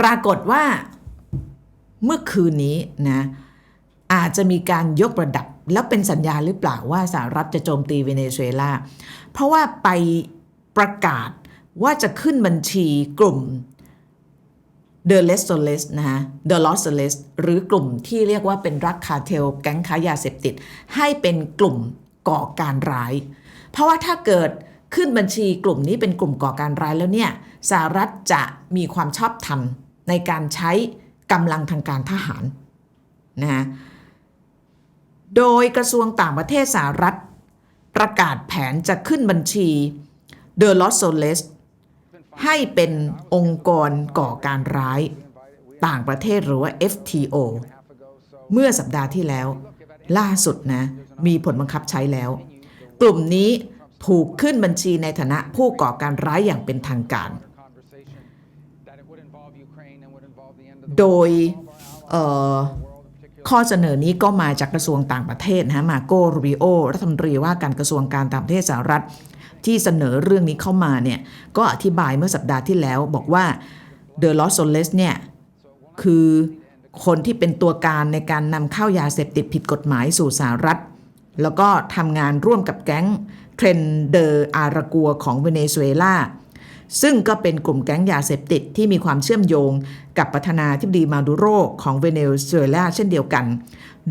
ปรากฏว่าเมื่อคืนนี้นะอาจจะมีการยกระดับแล้วเป็นสัญญาหรือเปล่าว่าสหรัฐจะโจมตีเวเนซุเอลา เพราะว่าไปประกาศว่าจะขึ้นบัญชีกลุ่ม The l e s t o l e s นะฮะ The Lost l e s หรือกลุ่มที่เรียกว่าเป็นรักคาเทลแก๊งค้ายาเสพติด ให้เป็นกลุ่มก่อการร้าย เพราะว่าถ้าเกิดขึ้นบัญชีกลุ่มนี้เป็นกลุ่มก่อการร้ายแล้วเนี่ยสหรัฐจะมีความชอบธรรม ในการใช้กำลังทางการทหารนะฮะโดยกระทรวงต่างประเทศสหรัฐ ประกาศแผนจะขึ้นบัญชี The Lost l e s ให้เป็นองค์กรก่อการร้ายต่างประเทศหรือว่า FTO เมื่อสัปดาห์ที่แล้ว ล่าสุดนะมีผลบังคับใช้แล้ว กลุ่มนี้ถูกขึ้นบัญชีในฐานะผู้ก่อการร้ายอย่างเป็นทางการ โดยข้อเสนอนี้ก็มาจากกระทรวงต่างประเทศนะฮะมาโกรูบิโอรัฐมนตรีว่าการกระทรวงการต่างประเทศสหรัฐที่เสนอเรื่องนี้เข้ามาเนี่ยก็อธิบายเมื่อสัปดาห์ที่แล้วบอกว่าเดอะลอสโซเลสเนี่ยคือคนที่เป็นตัวการในการนำเข้ายาเสพติดผิดกฎหมายสู่สหรัฐ แล้วก็ทำงานร่วมกับแก๊งเทรนเดอร์อารากัวของเวเนซุเอลา ซึ่งก็เป็นกลุ่มแก๊งยาเสพติดที่มีความเชื่อมโยงกับประธานาธิบดีมาดูโรของเวเนซุเอลาเช่นเดียวกัน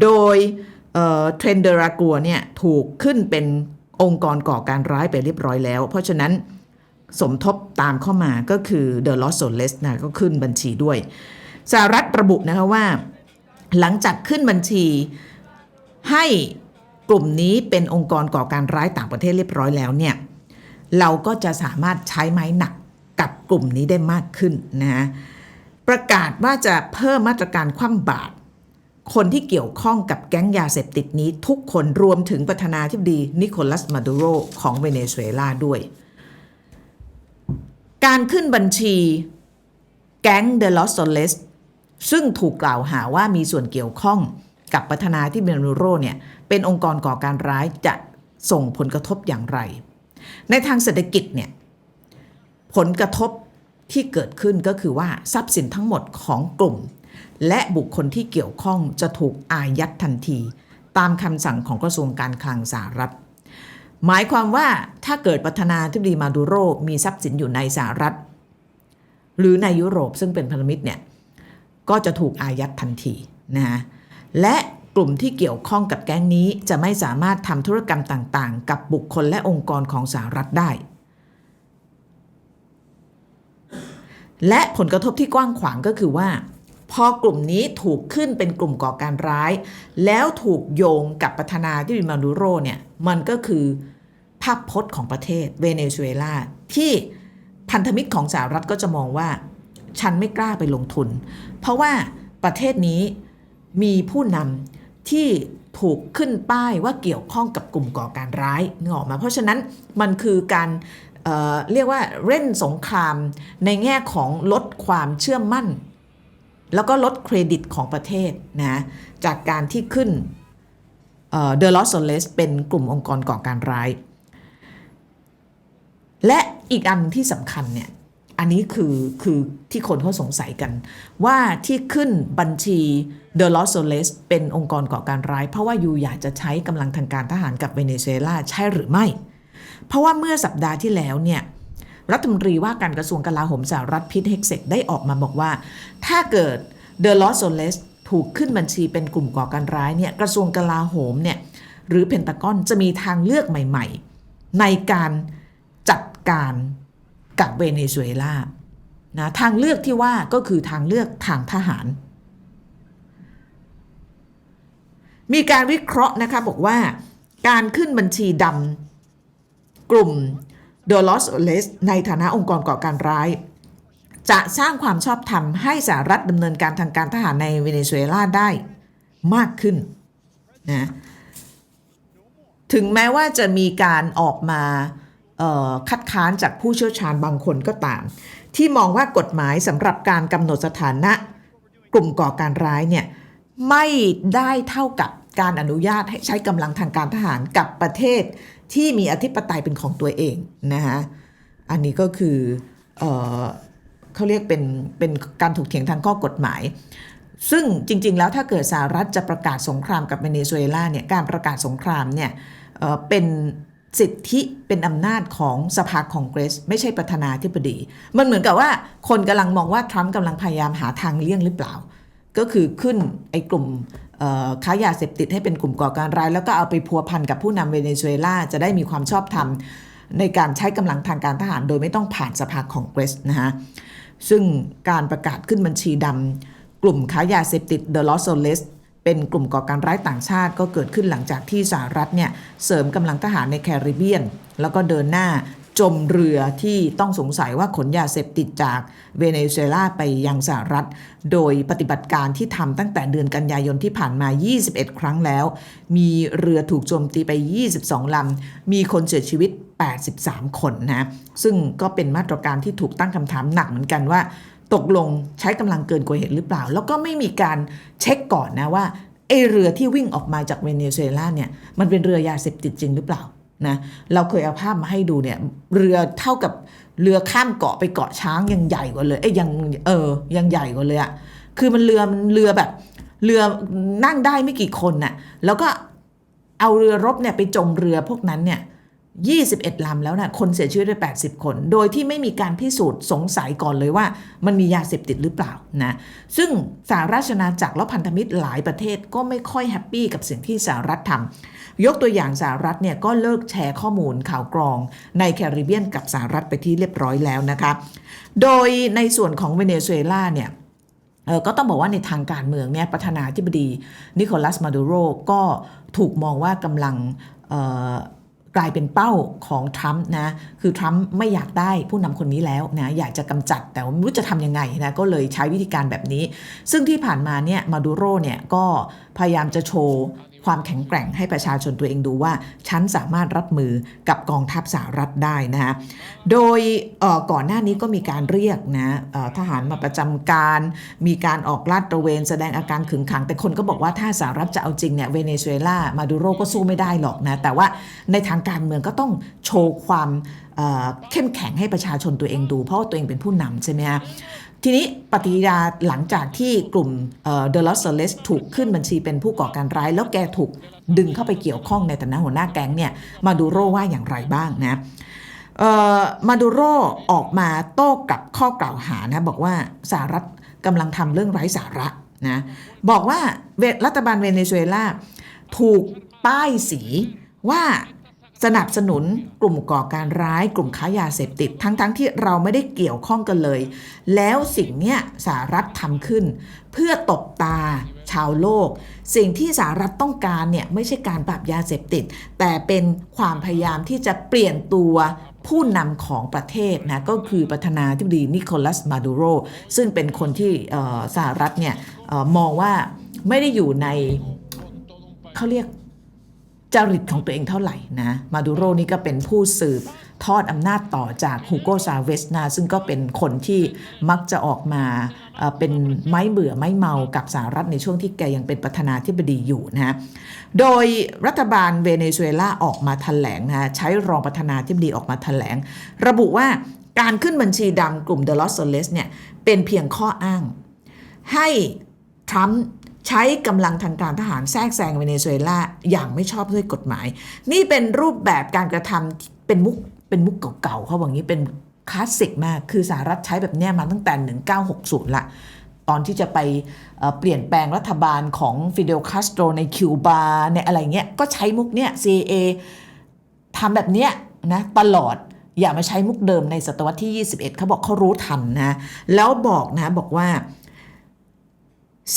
โดยเทรนเดรากัวเนี่ยถูกขึ้นเป็นองค์กรก่อการร้ายไปเรียบร้อยแล้ว เพราะฉะนั้นสมทบตามเข้ามาก็คือ The Lost o l e s นะก็ขึ้นบัญชีด้วยสหรัฐระบุนะคะว่า หลังจากขึ้นบัญชีให้กลุ่มนี้เป็นองค์กรก่อการร้ายต่างประเทศเรียบร้อยแล้วเนี่ย เราก็จะสามารถใช้ไม้หนักกับกลุ่มนี้ได้มากขึ้นนะประกาศว่าจะเพิ่มมาตรการคว่ำบาตรคนที่เกี่ยวข้องกับแก๊งยาเสพติดนี้ทุกคนรวมถึงประธานาธิบดีนิโคลัสมาดูโรของเวเนซุเอลาด้วย การขึ้นบัญชีแก๊งเดลอสโซเลสซึ่งถูกกล่าวหาว่ามีส่วนเกี่ยวข้องกับประธานาธิบดีมาดูโรเนี่ยเป็นองค์กรก่อการร้ายจะส่งผลกระทบอย่างไร ในทางเศรษฐกิจเนี่ยผลกระทบที่เกิดขึ้นก็คือว่าทรัพย์สินทั้งหมดของกลุ่ม และบุคคลที่เกี่ยวข้องจะถูกอายัดทันที ตามคำสั่งของกระทรวงการคลังสหรัฐ หมายความว่าถ้าเกิดประธานาธิบดีมาดูโรมีทรัพย์สินอยู่ในสหรัฐ หรือในยุโรปซึ่งเป็นพันธมิตรเนี่ยก็จะถูกอายัดทันทีนะฮะและ ลุ่มที่เกี่ยวข้องกับแก๊งนี้จะไม่สามารถทำธุรกรรมต่างๆ กับบุคคลและองค์กรของสหรัฐได้ และผลกระทบที่กว้างขวางก็คือว่า พอกลุ่มนี้ถูกขึ้นเป็นกลุ่มก่อการร้าย แล้วถูกโยงกับประธานาธิบดีมาดูโรเนี่ยมันก็คือภาพพจน์ของประเทศเวเนซุเอลาที่พันธมิตรของสหรัฐก็จะมองว่า ฉันไม่กล้าไปลงทุน เพราะว่าประเทศนี้มีผู้นำ ที่ถูกขึ้นป้ายว่าเกี่ยวข้องกับกลุ่มก่อการร้ายนึกออกมา เพราะฉะนั้นมันคือการเเรียกว่าเล่นสงครามในแง่ของลดความเชื่อมั่น แล้วก็ลดเครดิตของประเทศนะจากการที่ขึ้นเดอะลอสโซเลสเป็นกลุ่มองค์กรก่อการร้าย และอีกอันที่สำคัญเนี่ย อันนี้คือคือที่คนเขาสงสัยกัน ว่าที่ขึ้นบัญชี The Lost o l e s เป็นองค์กรก่อการร้าย เพราะว่ายูอยากจะใช้กำลังทางการทหารกับเวเนซุเอลาใช่หรือไม่ เพราะว่าเมื่อสัปดาห์ที่แล้วเนี่ยรัฐมนตรีว่าการกระทรวงกลาโหมสหรัฐพิทเฮกเซกได้ออกมาบอกว่า ถ้าเกิด The Lost o l e s ถูกขึ้นบัญชีเป็นกลุ่มก่อการร้ายเนี่ยกระทรวงกลาโหมเนี่ยหรือเพนตากอนจะมีทางเลือกใหม่ ๆ ในการจัดการ กับเวเนซุเอลานะทางเลือกที่ว่าก็คือทางเลือกทางทหาร มีการวิเคราะห์นะคะบอกว่าการขึ้นบัญชีดำกลุ่ม d o l o s o l e s ในฐานะองค์กรก่อการร้าย จะสร้างความชอบธรรมให้สหรัฐดำเนินการทางการทหารในเวเนซุเอลาได้มากขึ้นนะถึงแม้ว่าจะมีการออกมา คัดค้านจากผู้เชี่ยวชาญบางคนก็ตาม ที่มองว่ากฎหมายสำหรับการกำหนดสถานะ กลุ่มก่อการร้ายเนี่ยไม่ได้เท่ากับการอนุญาตให้ใช้กำลังทางการทหารกับประเทศที่มีอธิปไตยเป็นของตัวเองนะคะอันนี้ก็คือออเขาเรียกเป็นเป็นการถกเถียงทางข้อกฎหมาย ซึ่งจริง ๆ แล้วถ้าเกิดสหรัฐจะประกาศสงครามกับเวเนซุเอลาเนี่ยการประกาศสงครามเนี่ยเเป็น สิทธิเป็นอำนาจของสภาคองเกรส ไม่ใช่ประธานาธิบดี มันเหมือนกับว่าคนกำลังมองว่าทรัมป์กำลังพยายามหาทางเลี่ยงหรือเปล่า ก็คือขึ้นไอ้กลุ่มค้ายาเสพติดให้เป็นกลุ่มก่อการร้าย แล้วก็เอาไปพัวพันกับผู้นำเวเนซุเอลาจะได้มีความชอบธรรมในการใช้กำลังทางการทหารโดยไม่ต้องผ่านสภาคองเกรสนะฮะ ซึ่งการประกาศขึ้นบัญชีดำกลุ่มค้ายาเสพติด The Los Angeles เป็นกลุ่มก่อการร้ายต่างชาติก็เกิดขึ้นหลังจากที่สหรัฐเนี่ยเสริมกำลังทหารในแคริบเบียน แล้วก็เดินหน้าจมเรือที่ต้องสงสัยว่าขนยาเสพติดจากเวเนซุเอลาไปยังสหรัฐ โดยปฏิบัติการที่ทำตั้งแต่เดือนกันยายนที่ผ่านมา 21 ครั้งแล้ว มีเรือถูกโจมตีไป 22 ลำ มีคนเสียชีวิต 83 คนนะ ซึ่งก็เป็นมาตรการที่ถูกตั้งคำถามหนักเหมือนกันว่า ตกลงใช้กำลังเกินกว่าเหตุหรือเปล่า แล้วก็ไม่มีการเช็คก่อนนะว่าไอเรือที่วิ่งออกมาจากเวเนซุเอลาเนี่ยมันเป็นเรือยาเสพติดจริงหรือเปล่านะเราเคยเอาภาพมาให้ดูเนี่ยเรือเท่ากับเรือข้ามเกาะไปเกาะช้างยังใหญ่กว่าเลยเอ้ยยังเออยังใหญ่กว่าเลยอะคือมันเรือมันเรือแบบเรือนั่งได้ไม่กี่คนน่ะแล้วก็เอาเรือรบเนี่ยไปจมเรือพวกนั้นเนี่ย 21 ลำแล้วนะคนเสียชีวิตไป80 คน โดยที่ไม่มีการพิสูจน์สงสัยก่อนเลยว่า มันมียาเสพติดหรือเปล่านะซึ่งสหราชอาณาจักรและพันธมิตรหลายประเทศก็ไม่ค่อยแฮปปี้กับสิ่งที่สหรัฐทำยกตัวอย่างสหรัฐเนี่ยก็เลิกแชร์ข้อมูลข่าวกรอง ในแคริบเบียนกับสหรัฐไปที่เรียบร้อยแล้วนะคะโดยในส่วนของเวเนซุเอลาเนี่ยก็ต้องบอกว่าในทางการเมืองเนี่ยประธานาธิบดีนิโคลัสมาดูโรก็ถูกมองว่ากำลัง กลายเป็นเป้าของทรัมป์นะ คือทรัมป์ไม่อยากได้ผู้นำคนนี้แล้วนะ อยากจะกำจัดแต่ว่าไม่รู้จะทำยังไงนะ ก็เลยใช้วิธีการแบบนี้ ซึ่งที่ผ่านมาเนี่ย มาดูโรเนี่ยก็พยายามจะโชว์ ความแข็งแกร่งให้ประชาชนตัวเองดูว่า ฉันสามารถรับมือกับกองทัพสหรัฐได้นะฮะโดยก่อนหน้านี้ก็มีการเรียกนะทหารมาประจำการ มีการออกลาดตระเวนแสดงอาการขึงขัง แต่คนก็บอกว่าถ้าสหรัฐจะเอาจริงเนี่ยเวเนซุเอลามาดูโรก็สู้ไม่ได้หรอกนะ แต่ว่าในทางการเมืองก็ต้องโชว์ความเอ่อเข้มแข็งให้ประชาชนตัวเองดู เพราะว่าตัวเองเป็นผู้นำใช่ไหมฮะ ทีนี้ปฏิกิริยาหลังจากที่กลุ่มเดลอสเลสถูกขึ้นบัญชีเป็นผู้ก่อการร้าย แล้วแกถูกดึงเข้าไปเกี่ยวข้องในฐานะหัวหน้าแก๊งเนี่ยมาดูโรว่าอย่างไรบ้างนะมาดูโรออกมาโต้กลับข้อกล่าวหานะบอกว่าสหรัฐกำลังทำเรื่องไร้สาระนะบอกว่ารัฐบาลเวเนซุเอลาถูกป้ายสีว่า สนับสนุนกลุ่มก่อการร้ายกลุ่มค้ายาเสพติด ทั้งๆทที่เราไม่ได้เกี่ยวข้องกันเลย แล้วสิ่งเนี้ยสหรัฐทำขึ้น เพื่อตบตาชาวโลก สิ่งที่สหรัฐต้องการเนี่ยไม่ใช่การปราบยาเสพติด แต่เป็นความพยายามที่จะเปลี่ยนตัวผู้นำของประเทศนะก็คือประธานาธิบดีนิโคลัสมาดูโรซึ่งเป็นคนที่สหรัฐเนี่ยออมองว่าไม่ได้อยู่ในเขาเรียก จริตของตัวเองเท่าไหร่นะมาดูโรนี่ก็เป็นผู้สืบทอดอำนาจต่อจากฮูโกซาเวสนะซึ่งก็เป็นคนที่มักจะออกมาเอ่อเป็นไม้เบื่อไม้เมากับสหรัฐในช่วงที่แกยังเป็นประธานาธิบดีอยู่นะโดยรัฐบาลเวเนซุเอลาออกมาแถลงนะใช้รองประธานาธิบดีออกมาแถลง ระบุว่าการขึ้นบัญชีดำกลุ่มเดลอสโซเลสเนี่ยเป็นเพียงข้ออ้าง ให้ทรัมป์ ใช้กำลังทางการทหารแทรกแซงเวเนซุเอลาอย่างไม่ชอบด้วยกฎหมาย นี่เป็นรูปแบบการกระทำเป็นมุกเป็นมุกเก่าๆเขาบอกงี้เป็นคลาสสิกมาก คือสหรัฐใช้แบบนี้มาตั้งแต่ 1960 ละ ตอนที่จะไปเอ่อเปลี่ยนแปลงรัฐบาลของฟิเดลคาสโตรในคิวบาในอะไรเงี้ย ก็ใช้มุกเนี้ย CIA ทำแบบเนี้ยนะตลอด อย่ามาใช้มุกเดิมในศตวรรษที่ 21 เขาบอกเขารู้ทันนะ แล้วบอกนะบอกว่า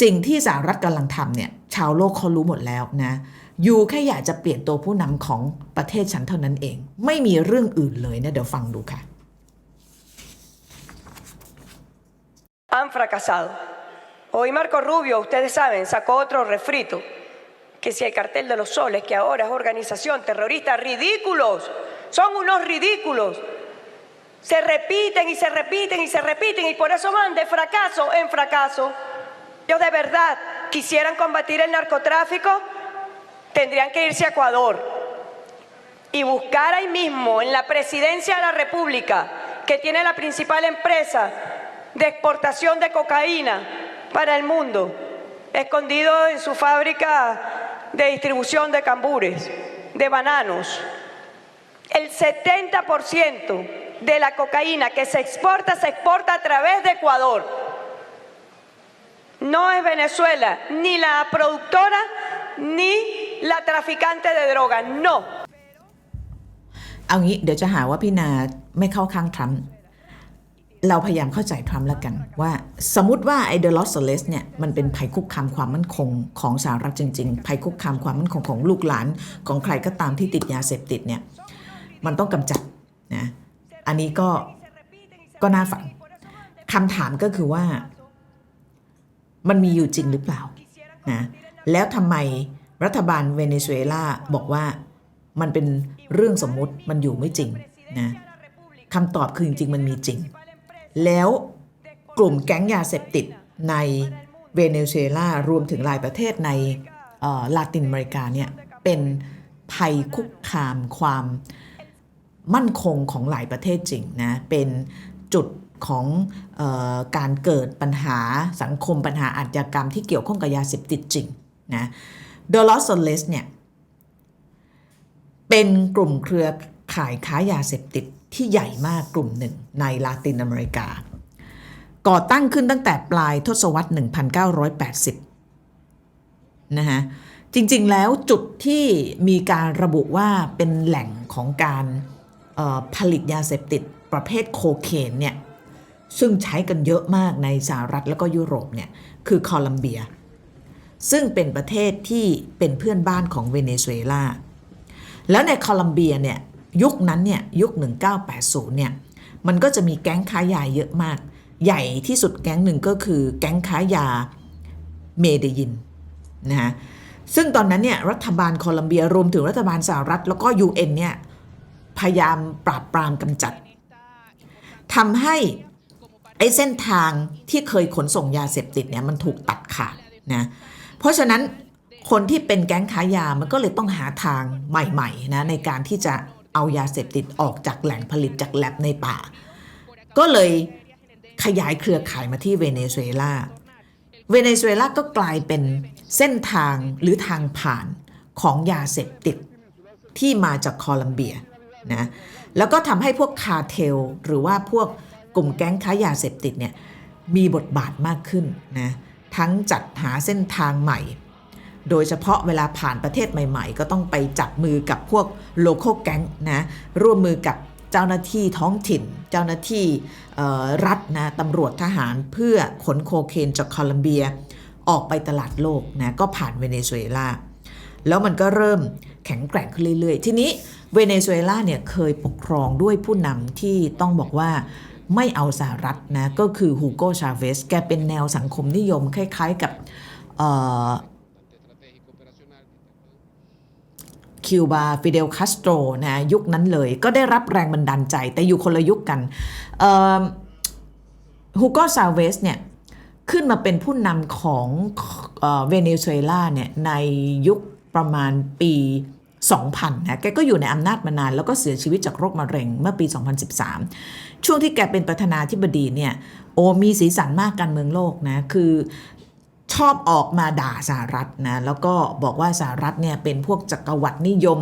สิ่งที่สหรัฐกำลังทำเนี่ยชาวโลกเขารู้หมดแล้วนะยูแค่อยากจะเปลี่ยนตัวผู้นำของประเทศฉันเท่านั้นเอง ไม่มีเรื่องอื่นเลยนะเดี๋ยวฟังดูค่ะ han fracasado. Hoy Marco Rubio, ustedes saben, sacó otro refrito, que si el cartel de los soles, que ahora es organización terrorista, ridículos, son unos ridículos. Se repiten y se repiten y se repiten y por eso van de fracaso en fracaso. Ellos de verdad quisieran combatir el narcotráfico, tendrían que irse a Ecuador y buscar ahí mismo en la presidencia de la República, que tiene la principal empresa de exportación de cocaína para el mundo, escondido en su fábrica de distribución de cambures, de bananos. El 70% de la cocaína que se exporta se exporta a través de Ecuador. No es Venezuela ni la productora ni la traficante de drogas, no. เอางี้เดี๋ยวจะหาว่าพี่นาไม่เข้าข้างทรัมป์เราพยายามเข้าใจทรัมป์แล้วกัน ว่าสมมติว่าไอ้เดลอสเลสเนี่ยมันเป็นภัยคุกคามความมั่นคงของสหรัฐจริง ๆ ภัยคุกคามความมั่นคงของลูกหลานของใครก็ตามที่ติดยาเสพติดเนี่ยมันต้องกำจัดนะอันนี้ก็ก็น่าฝันคำถามก็คือว่า มันมีอยู่จริงหรือเปล่านะแล้วทำไมรัฐบาลเวเนซุเอลาบอกว่ามันเป็นเรื่องสมมุติมันอยู่ไม่จริงนะคำตอบคือจริงๆมันมีจริง แล้วกลุ่มแก๊งยาเสพติดในเวเนซุเอลารวมถึงหลายประเทศในลาตินอเมริกาเนี่ยเป็นภัยคุกคามความมั่นคงของหลายประเทศจริงนะเป็นจุด ของออการเกิดปัญหาสังคมปัญหาอาชญากรรมที่เกี่ยวข้องกับยาเสพติดจริงนะเดลอสโซเลสเนี่ยเป็นกลุ่มเครือข่ายค้ายาเสพติดที่ใหญ่มากกลุ่มหนึ่งในลาตินอเมริกา ก่อตั้งขึ้นตั้งแต่ปลายทศวรรษ 1980 นะฮะจริงๆแล้วจุดที่มีการระบุว่าเป็นแหล่งของการผลิตยาเสพติดประเภทโคเคนเนี่ย ซึ่งใช้กันเยอะมากในสหรัฐแล้วก็ยุโรปเนี่ยคือโคลัมเบีย ซึ่งเป็นประเทศที่เป็นเพื่อนบ้านของเวเนซุเอลาแล้วในโคลัมเบียเนี่ยยุคนั้นเนี่ยยุค 1980 เนี่ยมันก็จะมีแก๊งค้ายาเยอะมาก ใหญ่ที่สุดแก๊งหนึ่งก็คือแก๊งค้ายาเมเดยินนะฮะซึ่งตอนนั้นเนี่ยรัฐบาลโคลัมเบียรวมถึงรัฐบาลสหรัฐ แล้วก็ UN เนี่ยพยายามปราบปรามกำจัดทำให้ ไอ้เส้นทางที่เคยขนส่งยาเสพติดเนี่ยมันถูกตัดขาดนะเพราะฉะนั้นคนที่เป็นแก๊งค้ายามันก็เลยต้องหาทางใหม่ๆนะในการที่จะเอายาเสพติดออกจากแหล่งผลิตจากแลบในป่า ก็เลยขยายเครือข่ายมาที่เวเนซุเอลาเวเนซุเอลาก็กลายเป็นเส้นทางหรือทางผ่านของยาเสพติดที่มาจากโคลัมเบียนะแล้วก็ทำให้พวกคาเทลหรือว่าพวก กลุ่มแก๊งค้ายาเสพติดเนี่ยมีบทบาทมากขึ้นนะทั้งจัดหาเส้นทางใหม่ โดยเฉพาะเวลาผ่านประเทศใหม่ๆ ก็ต้องไปจับมือกับพวกโลโ a l แก๊งนะร่วมมือกับเจ้าหน้าที่ท้องถิ่น เจ้าหน้าที่รัฐนะตำรวจทหารเพื่อขนโคเคนจากโคลัมเบีย ออกไปตลาดโลกนะก็ผ่านเวเนซุเอลาแล้วมันก็เริ่มแข็งแกร่งขึ้นเรื่อยๆ ทีนี้เวเนซุเอลาเนี่ยเคยปกครองด้วยผู้นำที่ต้องบอกว่า ไม่เอาสหรัฐนะก็คือฮูโกชาเวสแกเป็นแนวสังคมนิยมคล้าย ๆ กับคิวบาฟิเดลคาสโตรนะยุคนั้นเลยก็ได้รับแรงบันดาลใจแต่อยู่คนละยุคกันฮูโกซาเวสเนี่ยขึ้นมาเป็นผู้นำของเอ่อเวเนซุเอลาเนี่ยในยุคประมาณปี 2000นะแกก็อยู่ในอำนาจมานาน แล้วก็เสียชีวิตจากโรคมะเร็งเมื่อปี 2013 ช่วงที่แกเป็นประธานาธิบดีเนี่ยโอมีสีสันมากการเมืองโลกนะคือชอบออกมาด่าสหรัฐนะแล้วก็บอกว่าสหรัฐเนี่ยเป็นพวกจักรวรรดินิยม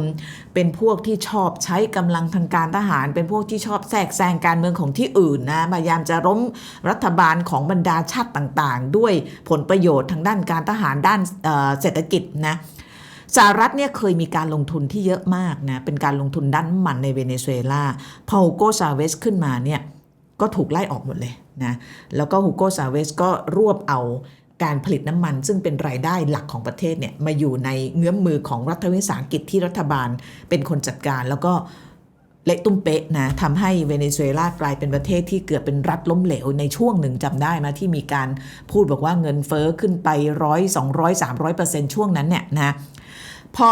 เป็นพวกที่ชอบใช้กำลังทางการทหาร เป็นพวกที่ชอบแทรกแซงการเมืองของที่อื่นนะพยายามจะล้มรัฐบาลของบรรดาชาติต่างๆ ด้วยผลประโยชน์ทางด้านการทหารด้านเเศรษฐกิจนะ สหรัฐเนี่ยเคยมีการลงทุนที่เยอะมากนะ เป็นการลงทุนด้านน้ำมันในเวเนซุเอลาพอฮูโกซาเวสขึ้นมาเนี่ยก็ถูกไล่ออกหมดเลยนะแล้วก็ฮูโกซาเวสก็รวบเอาการผลิตน้ำมัน ซึ่งเป็นรายได้หลักของประเทศเนี่ยมาอยู่ในเงื้อมมือของรัฐวิสาหกิจที่รัฐบาลเป็นคนจัดการแล้วก็เละตุ้มเป๊ะนะทำให้เวเนซุเอลากลายเป็นประเทศที่เกือบเป็นรัฐล้มเหลวในช่วงหนึ่งจำได้มาที่มีการพูดบอกว่าเงินเฟอ้อขึ้นไปร้อยสองร้อยสามร้อยเปอร์เซ็นต์ช่วงนั้นเนี่ยนะ พอ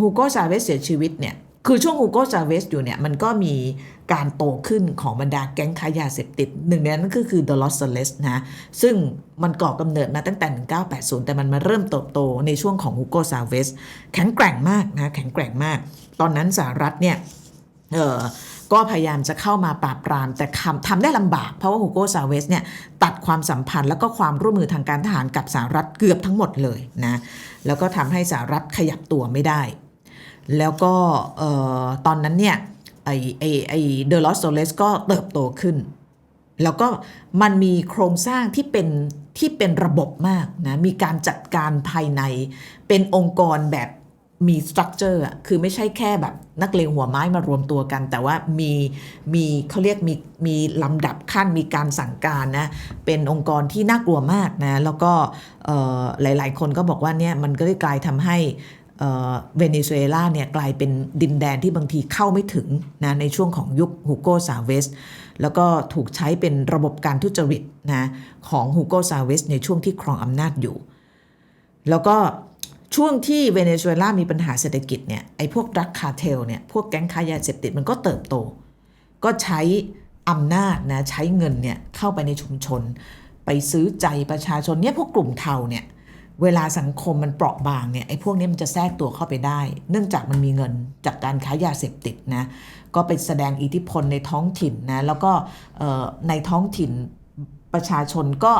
ฮูโกซาเวสเสียชีวิตเนี่ยคือช่วงฮูโกซาเวสอยู่เนี่ยมันก็มีการโตขึ้นของบรรดาแก๊งค้ายาเสพติด หนึ่งในนั้นก็คือ The Los Angeles นะซึ่งมันก่อกำเนิดมาตั้งแต่ 1980 แต่มันมาเริ่มเติบโตในช่วงของฮูโกซาเวส แข็งแกร่งมากนะแข็งแกร่งมาก ตอนนั้นสหรัฐเนี่ยเออ ก็พยายามจะเข้ามาปราบปราม แต่ทำทำได้ลำบาก เพราะว่าฮูโกซาเวสเนี่ยตัดความสัมพันธ์ แล้วก็ความร่วมมือทางการทหารกับสหรัฐเกือบทั้งหมดเลยนะแล้วก็ทำให้สหรัฐขยับตัวไม่ได้ แล้วก็ตอนนั้นเนี่ยไอไอไอเดลอสโซเลสก็เติบโตขึ้น แล้วก็มันมีโครงสร้างที่เป็นที่เป็นระบบมากนะมีการจัดการภายในเป็นองค์กรแบบมีสตรัคเจอร์คือไม่ใช่แค่แบบ นักเลงหัวไม้มารวมตัวกัน แต่ว่ามีมีเขาเรียกมีมีลำดับขั้นมีการสั่งการนะเป็นองค์กรที่น่ากลัวมากนะแล้วก็เอ่อหลาย ๆ คนก็บอกว่าเนี่ยมันก็ได้กลายทำให้เอ่อเวเนซุเอลาเนี่ยกลายเป็นดินแดนที่บางทีเข้าไม่ถึงนะในช่วงของยุคฮูโกซาเวส แล้วก็ถูกใช้เป็นระบบการทุจริตนะของฮูโกซาเวสในช่วงที่ครองอำนาจอยู่ แล้วก็ ช่วงที่เวเนซุเอลามีปัญหาเศรษฐกิจเนี่ยไอ้พวกรักคาเทลเนี่ยพวกแก๊งค้ายาเสพติดมันก็เติบโต ก็ใช้อำนาจนะใช้เงินเนี่ยเข้าไปในชุมชน ไปซื้อใจประชาชนเนี่ยพวกกลุ่มเทาเนี่ยเวลาสังคมมันเปราะบางเนี่ยไอ้พวกนี้มันจะแทรกตัวเข้าไปได้ เนื่องจากมันมีเงินจากการค้ายาเสพติดนะก็ไปแสดงอิทธิพลในท้องถิ่นนะแล้วก็ในท้องถิ่นประชาชนก็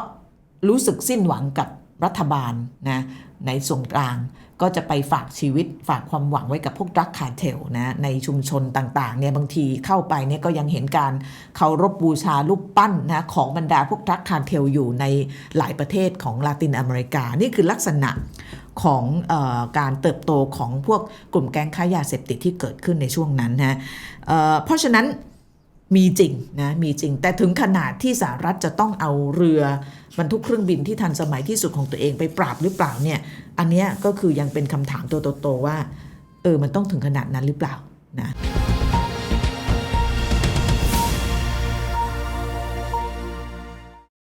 รู้สึกสิ้นหวังกับรัฐบาลนะ ในส่วนกลาง ก็จะไปฝากชีวิตฝากความหวังไว้กับพวกรักคาเทลนะในชุมชนต่างๆเนี่ยบางทีเข้าไปเนี่ยก็ยังเห็นการเคารพบูชารูปปั้นนะของบรรดาพวกรักคาเทลอยู่ในหลายประเทศของลาตินอเมริกา นี่คือลักษณะของออการเติบโตของพวกกลุ่มแก๊งค้ายาเสพติดที่เกิดขึ้นในช่วงนั้นนะเเพราะฉะนั้น มีจริงนะมีจริง แต่ถึงขนาดที่สหรัฐจะต้องเอาเรือบรรทุกเครื่องบินที่ทันสมัยที่สุดของตัวเองไปปราบหรือเปล่าเนี่ย อันนี้ก็คือยังเป็นคำถามตัวโตๆว่า เออ มันต้องถึงขนาดนั้นหรือเปล่านะ